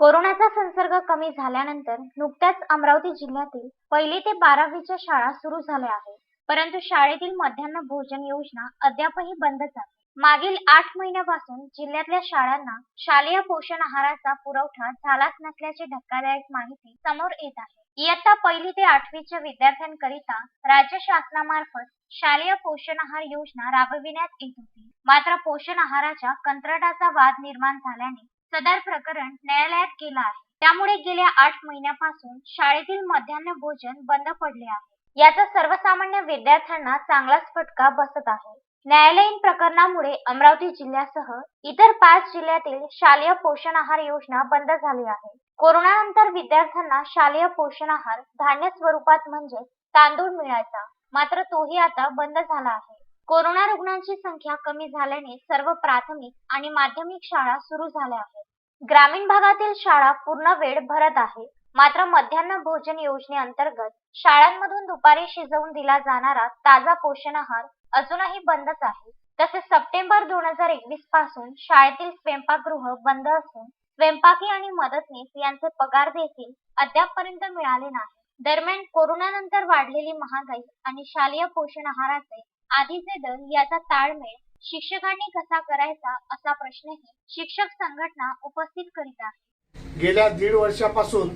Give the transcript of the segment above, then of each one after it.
कोरोनाचा संसर्ग कमी झाल्यानंतर नुकत्याच अमरावती जिल्ह्यातील पहिली ते बारावीच्या शाळा सुरू झाल्या आहेत. परंतु शाळेतील मध्यान्ह भोजन योजना अद्यापही बंदच आहे. मागील आठ महिन्यापासून जिल्ह्यातल्या शाळांना शालेय पोषण आहाराचा पुरवठा झालाच नसल्याची धक्कादायक माहिती समोर येत आहे. इयत्ता पहिली ते आठवीच्या विद्यार्थ्यांकरिता राज्य शासनामार्फत शालेय पोषण आहार योजना राबविण्यात येत होती. मात्र पोषण आहाराच्या कंत्राटाचा वाद निर्माण झाल्याने सदर प्रकरण न्यायालयात गेलं आहे. त्यामुळे गेल्या आठ महिन्यापासून शाळेतील मध्यान्ह भोजन बंद पडले आहे. याचा सर्वसामान्य विद्यार्थ्यांना चांगलाच फटका बसत आहे. न्यायालयीन प्रकरणामुळे अमरावती जिल्ह्यासह इतर पाच जिल्ह्यातील शालेय पोषण आहार योजना बंद झाली आहे. कोरोनानंतर विद्यार्थ्यांना शालेय पोषण आहार धान्य स्वरूपात म्हणजे तांदूळ मिळायचा. मात्र तोही आता बंद झाला आहे. कोरोना रुग्णांची संख्या कमी झाल्याने सर्व प्राथमिक आणि माध्यमिक शाळा सुरू झाल्या आहेत. ग्रामीण भागातील शाळा पूर्ण वेळ भरत आहे. मात्र मध्यान्ह भोजन योजनेअंतर्गत शाळांमधून दुपारी शिजवून दिला जाणारा ताजा पोषण आहार अजूनही बंदच आहे. तसेच सप्टेंबर दोन हजार एकवीसपासून शाळेतील स्वयंपाकगृह बंद असून स्वयंपाकी आणि मदतनीस यांचे पगार देखील अद्यापपर्यंत मिळाले नाही. दरम्यान कोरोनानंतर वाढलेली महागाई आणि शालेय पोषण आहाराचे आधीचे दर याचा ताळमेळ शिक्षकांनी कसा करायचा असा प्रश्नही शिक्षक संघटना उपस्थित करीत आहे. गेल्या दीड वर्षापासून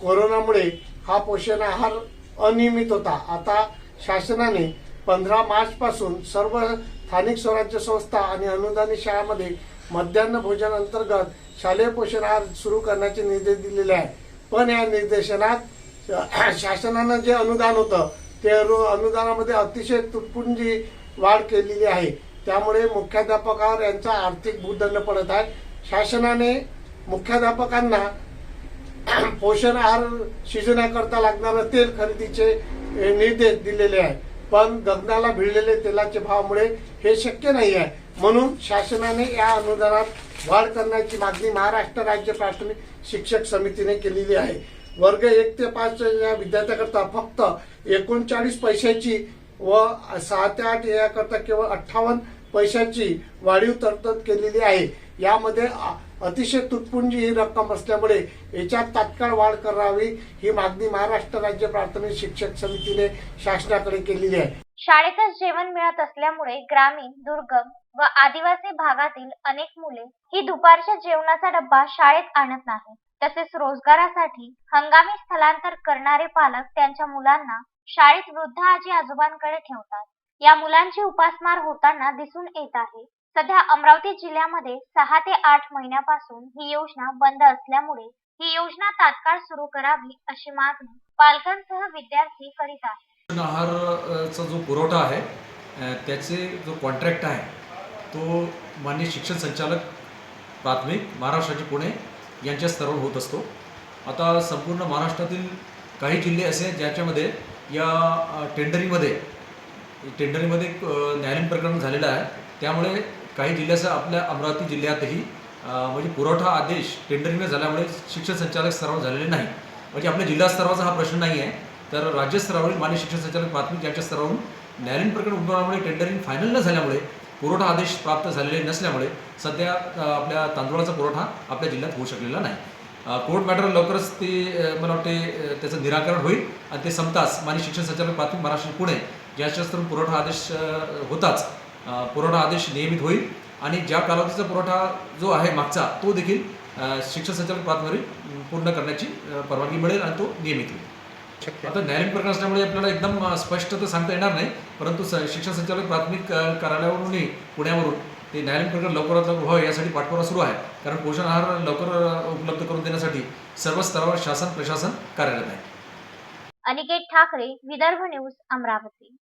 कोरोनामुळे हा पोषण आहार अनियमित होता. आता शासनाने पंधरा मार्च पासून सर्व स्थानिक स्वराज्य संस्था आणि अनुदानित शाळांमध्ये मध्यान्ह भोजन अंतर्गत शालेय पोषण आहार सुरू करण्याचे निर्देश दिलेले आहे पण या निर्देशनात शासनानं जे अनुदान होतं ते अनु- अनुदानामध्ये अतिशय तुटपुंजी वाढ केलेली आहे. त्यामुळे मुख्याध्यापकावर यांचा आर्थिक भूदंड पडत आहे. शासनाने मुख्याध्यापकांना पोषण आहार शिजवण्याकरता लागणारं तेल खरेदीचे निर्देश दिलेले आहे पण गगनाला भिडलेले तेलाचे भावामुळे हे शक्य नाही आहे. म्हणून शासनाने या अनुदानात वाढ करण्याची मागणी महाराष्ट्र राज्य प्राथमिक शिक्षक समितीने केलेली आहे. वर्ग एक ते पाच या विद्यार्थ्याकरता फक्त एकोणचाळीस पैशाची व सहा ते आठ याकरता केवळ अठ्ठावन्न पैशाची वाढीव तरतूद केलेली आहे. यामध्ये अतिशय तुटपुंजी ही रक्कम असल्यामुळे याच्यात तात्काळ वाढ करावी ही मागणी महाराष्ट्र राज्य प्राथमिक शिक्षक समितीने शासनाकडे केलेली आहे. शाळेतच जेवण मिळत असल्यामुळे ग्रामीण दुर्गम व आदिवासी भागातील अनेक मुले ही दुपारच्या जेवणाचा डब्बा शाळेत आणत नाही तसेच रोजगारासाठी हंगामी स्थलांतर करणारे पालक त्यांच्या मुलांना शाळेत वृद्ध आजी आजोबांकडे ठेवतात. या मुलांची उपासमार होताना दिसून येत आहे. सध्या अमरावती जिल्ह्यामध्ये सहा ते आठ महिन्यापासून ही योजना बंद असल्यामुळे ही योजना तात्काळ सुरू करावी अशी मागणी पालकांसह विद्यार्थी करीत आहेत. पोषण आहारचा जो पुरवठा आहे त्याचे जो कॉन्ट्रॅक्ट आहे तो मान्य शिक्षण संचालक प्राथमिक महाराष्ट्राचे पुणे यांच्या स्तरावर होत असतो. आता संपूर्ण महाराष्ट्रातील काही जिल्हे असे ज्याच्यामध्ये या टेंडरिंगमध्ये टेंडरिंगमध्ये न्यायालयीन प्रकरण झालेलं आहे. त्यामुळे काही जिल्ह्याचं आपल्या अमरावती जिल्ह्यातही म्हणजे पुरवठा आदेश टेंडरिंग झाल्यामुळे शिक्षण संचालक स्तरावर झालेले नाही. म्हणजे आपल्या जिल्हा स्तरावरचा हा प्रश्न नाही आहे. तर राज्य स्तरावरील मान्य शिक्षण संचालक प्राथमिक यांच्या स्तरावरून न्यायालयीन प्रकरण उद्भवल्यामुळे टेंडरिंग फायनल न झाल्यामुळे पुरवठा आदेश प्राप्त झालेले नसल्यामुळे सध्या आपल्या तांदूळाचा पुरवठा आपल्या जिल्ह्यात होऊ शकलेला नाही. कोर्ट मॅटर लवकरच ते मला वाटते त्याचं निराकरण होईल आणि ते संपताच मान्य शिक्षण संचालक प्राथमिक महाराष्ट्र पुणे याच्यास्तरून पुरवठा आदेश होताच. पुरवठा आदेश नियमित होईल आणि ज्या कालावधीचा पुरवठा जो आहे मागचा तो देखील शिक्षण संचालक प्राथमिक पूर्ण करण्याची परवानगी मिळेल आणि तो नियमित होईल. आता न्यायालयीन प्रकरण असल्यामुळे आपल्याला एकदम स्पष्ट तर सांगता येणार नाही परंतु शिक्षण संचालक प्राथमिक कार्यालयावरूनही पुण्यावरून ते न्यायालयीन प्रकरण लवकरात लवकर व्हावे यासाठी पाठपुरावा सुरू आहे. कारण पोषण आहार लवकर उपलब्ध करून देण्यासाठी सर्व स्तरावर शासन प्रशासन कार्यरत आहे. अनिकेत ठाकरे विदर्भ न्यूज अमरावती.